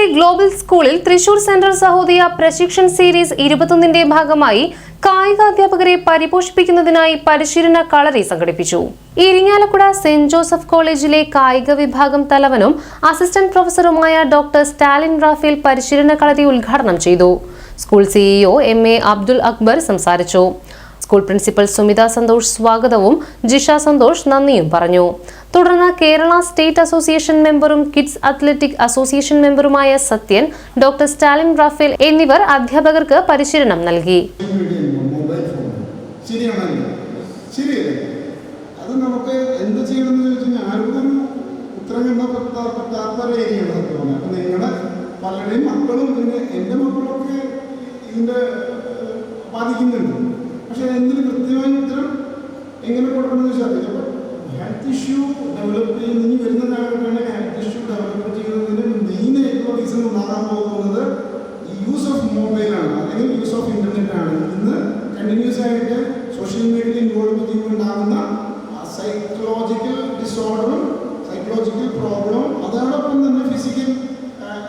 I global സ്കൂളിൽ Thrissur central Sahodaya Prashikshan series ഇരുപത്തൊന്നിന്റെ ഭാഗമായി കായികാധ്യാപകരെ പരിപോഷിപ്പിക്കുന്നതിനായി പരിശീലന കളറി സംഘടിപ്പിച്ചു. ഇരിങ്ങാലക്കുട സെന്റ് ജോസഫ് കോളേജിലെ കായിക വിഭാഗം തലവനും അസിസ്റ്റന്റ് പ്രൊഫസറുമായ ഡോക്ടർ സ്റ്റാലിൻ റാഫേൽ പരിശീലന കളരി ഉദ്ഘാടനം ചെയ്തു. School CEO M A Abdul Akbar സംസാരിച്ചു. സ്കൂൾ പ്രിൻസിപ്പൽ സുമിത സന്തോഷ് സ്വാഗതവും ജിഷ സന്തോഷ് നന്ദിയും പറഞ്ഞു. തുടർന്ന് കേരള സ്റ്റേറ്റ് അസോസിയേഷൻ മെമ്പറും കിഡ്സ് അത്ലറ്റിക് അസോസിയേഷൻ മെമ്പറുമായ സത്യൻ ഡോക്ടർ സ്റ്റാലിൻ റാഫേൽ എന്നിവർ അധ്യാപകർക്ക് പരിശീലനം നൽകി. അത് നമുക്ക് പലരുടെയും മക്കളും പിന്നെ എന്റെ മക്കളൊക്കെ ഇതിന്റെ ബാധിക്കുന്നുണ്ട്. പക്ഷേ എന്തിന് കൃത്യമായ ഉത്തരം എങ്ങനെ കൊടുക്കണമെന്ന് ചോദിച്ചാൽ ഡെവലപ്പ് ചെയ്യുന്ന ഇനി വരുന്ന കാലഘട്ടമാണ് ഇഷ്യൂ ഡെവലപ്പ് ചെയ്യുന്നതിന് മെയിൻ ആയിട്ടുള്ള റീസൺ ഉണ്ടാകാൻ പോകുന്നത് യൂസ് ഓഫ് മൊബൈലാണ് അല്ലെങ്കിൽ യൂസ് ഓഫ് ഇന്റർനെറ്റ് ആണ്. കണ്ടിന്യൂസ് ആയിട്ട് സോഷ്യൽ മീഡിയയിൽ ഇൻവോൾവ് ചെയ്യുമ്പോണ്ടാകുന്ന സൈക്കോളജിക്കൽ ഡിസോർഡറും സൈക്കോളജിക്കൽ പ്രോബ്ലം അതോടൊപ്പം തന്നെ ഫിസിക്കൽ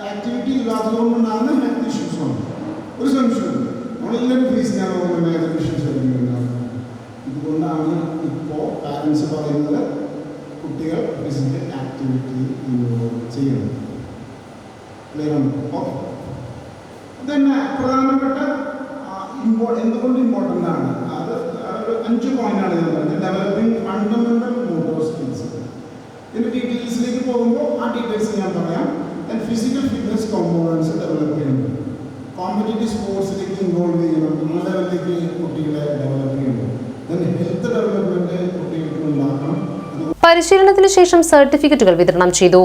ആക്ടിവിറ്റി ഇല്ലാത്തതുകൊണ്ടുണ്ടാകുന്ന ഹെൽത്ത് ഇഷ്യൂസുമാണ് ഒരു സംശയമുണ്ട് നമ്മളെല്ലാവരും ഫേസ് ചെയ്യാൻ പോകുന്ന ഹെൽത്ത് ഇഷ്യൂസ് ഇതുകൊണ്ടാണ് ഇപ്പോൾ പാരൻസ് പറയുന്നത് കുട്ടികൾ ഫിസിക്കൽ ആക്ടിവിറ്റി ചെയ്യണം ആണ്? തന്നെ പ്രധാനപ്പെട്ട എന്തുകൊണ്ട് ഇമ്പോർട്ടന്റ് ആണ്? അത് ഒരു അഞ്ച് പോയിന്റ് ആണ് ഞാൻ പറഞ്ഞത്. ഡെവലപ്പിംഗ് ഫണ്ടമെന്റൽ മോട്ടോർ സ്കിൽസ് ഇതിന്റെ ഡീറ്റെയിൽസിലേക്ക് പോകുമ്പോൾ ആ ഡീറ്റെയിൽസ് ഞാൻ പറയാം. Then physical fitness components develop ചെയ്യണം കോമ്പറ്റേറ്റീവ് സ്പോർട്സിലേക്ക് ഇൻവോൾവ് ചെയ്യണം. ആ ലെവലിലേക്ക് കുട്ടികളെ ഡെവലപ്പ് ചെയ്യണം ദെൻ ഹെൽത്ത് ഡെവലപ്മെന്റ് കുട്ടികൾക്ക് ഉണ്ടാക്കണം. പരിശീലനത്തിന് ശേഷം സർട്ടിഫിക്കറ്റുകൾ വിതരണം ചെയ്തു